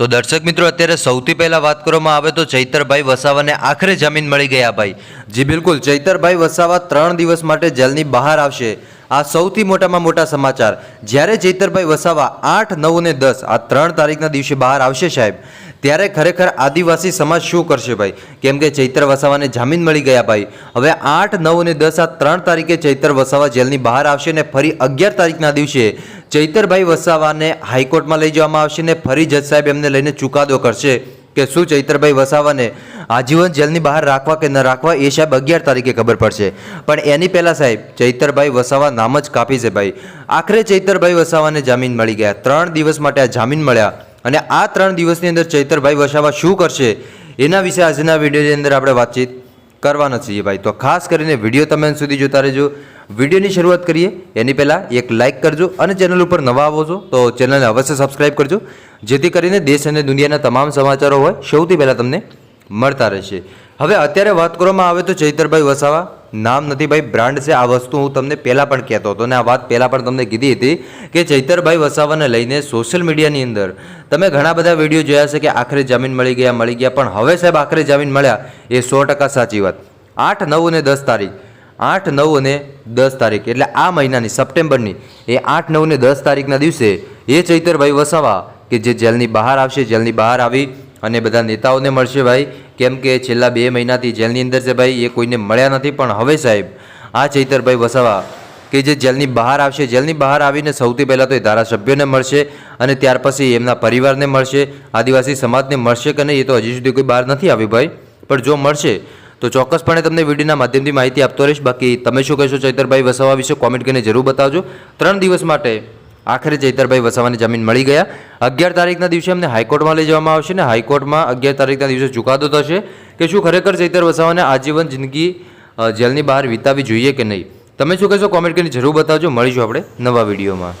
તો દર્શક મિત્રો, અત્યારે સૌથી પહેલા વાત કરવામાં આવે તો ચૈતરભાઈ વસાવાને આખરે જામીન મળી ગયા ભાઈ. જી, બિલકુલ. ચૈતરભાઈ વસાવા ત્રણ દિવસ માટે જેલની બહાર આવશે. આ સૌથી મોટામાં મોટા સમાચાર. જ્યારે ચૈતરભાઈ વસાવા આઠ, નવ અને દસ, આ ત્રણ તારીખના દિવસે બહાર આવશે સાહેબ, ત્યારે ખરેખર આદિવાસી સમાજ શું કરશે ભાઈ? કેમ કે ચૈત્ર વસાવાને જામીન મળી ગયા ભાઈ. હવે આઠ, નવ અને દસ, આ ત્રણ તારીખે ચૈત્ર વસાવા જેલની બહાર આવશે ને ફરી અગિયાર તારીખના દિવસે ચૈતરભાઈ વસાવાને હાઈકોર્ટમાં લઈ જવામાં આવશે ને ફરી જજ સાહેબ એમને લઈને ચુકાદો કરશે કે શું ચૈતરભાઈ વસાવાને આજીવન જેલની બહાર રાખવા કે ન રાખવા એ સાહેબ અગિયાર તારીખે ખબર પડશે. પણ એની પહેલાં સાહેબ, ચૈતરભાઈ વસાવા નામ જ કાપી છે ભાઈ. આખરે ચૈતરભાઈ વસાવાને જામીન મળી ગયા. ત્રણ દિવસ માટે આ જામીન મળ્યા. અને આ ત્રણ દિવસની અંદર ચૈતરભાઈ વસાવા શું કરશે એના વિશે આજના વિડીયોની અંદર આપણે વાતચીત કરવાના છીએ ભાઈ. તો ખાસ કરીને વીડિયો તમે સુધી જોતા રહેજો. વિડીયોની શરૂઆત કરીએ. એની પહેલાં એક લાઇક કરજો અને ચેનલ ઉપર નવા આવો છો તો ચેનલને અવશ્ય સબસ્ક્રાઇબ કરજો. જેથી કરીને દેશ અને દુનિયાના તમામ સમાચારો હોય સૌથી પહેલાં તમને મળતા રહેશે. હવે અત્યારે વાત કરવામાં આવે તો ચૈતરભાઈ વસાવા. નામ નથી ભાઈ બ્રાન્ડ છે. આ વસ્તુ હું તમને પહેલાં પણ કહેતો હતો અને આ વાત પહેલાં પણ તમને કીધી હતી કે ચૈતરભાઈ વસાવાને લઈને સોશિયલ મીડિયાની અંદર તમે ઘણા બધા વીડિયો જોયા છે કે આખરે જામીન મળી ગયા મળી ગયા. પણ હવે સાહેબ, આખરે જામીન મળ્યા એ સો ટકા સાચી વાત. આઠ, નવ અને દસ તારીખ. આઠ, નવ અને દસ તારીખ. એટલે આ મહિનાની સપ્ટેમ્બરની એ આઠ, નવ અને દસ તારીખના દિવસે એ ચૈતરભાઈ વસાવા કે જે જેલની બહાર આવશે, જેલની બહાર આવી અને બધા નેતાઓને મળશે ભાઈ. કેમ કે છેલ્લા બે મહિનાથી જેલની અંદર છે ભાઈ, એ કોઈને મળ્યા નથી. પણ હવે સાહેબ, આ ચૈતરભાઈ વસાવા કે જે જેલની બહાર આવશે, જેલની બહાર આવીને સૌથી પહેલાં તો એ ધારાસભ્યોને મળશે અને ત્યાર પછી એમના પરિવારને મળશે, આદિવાસી સમાજને મળશે કે નહીં એ તો હજી સુધી કોઈ બહાર નથી આવ્યું ભાઈ. પણ જો મળશે તો ચોક્કસપણે તમને વિડીયોના માધ્યમથી માહિતી આપતો રહીશ. બાકી તમે શું કહેશો ચૈતરભાઈ વસાવા વિશે કોમેન્ટ કરીને જરૂર બતાવજો. ત્રણ દિવસ માટે આખરે ચૈતરભાઈ વસાવાની જમીન મળી ગયા. અગિયાર તારીખના દિવસે અમને હાઈકોર્ટમાં લઈ જવામાં આવશે ને હાઈકોર્ટમાં અગિયાર તારીખના દિવસે ચુકાદો થશે કે શું ખરેખર ચૈતર વસાવાને આજીવન જિંદગી જેલની બહાર વિતાવી જોઈએ કે નહીં. તમે શું કહેશો કોમેન્ટ કરીને જરૂર બતાવજો. મળીશું આપણે નવા વિડીયોમાં.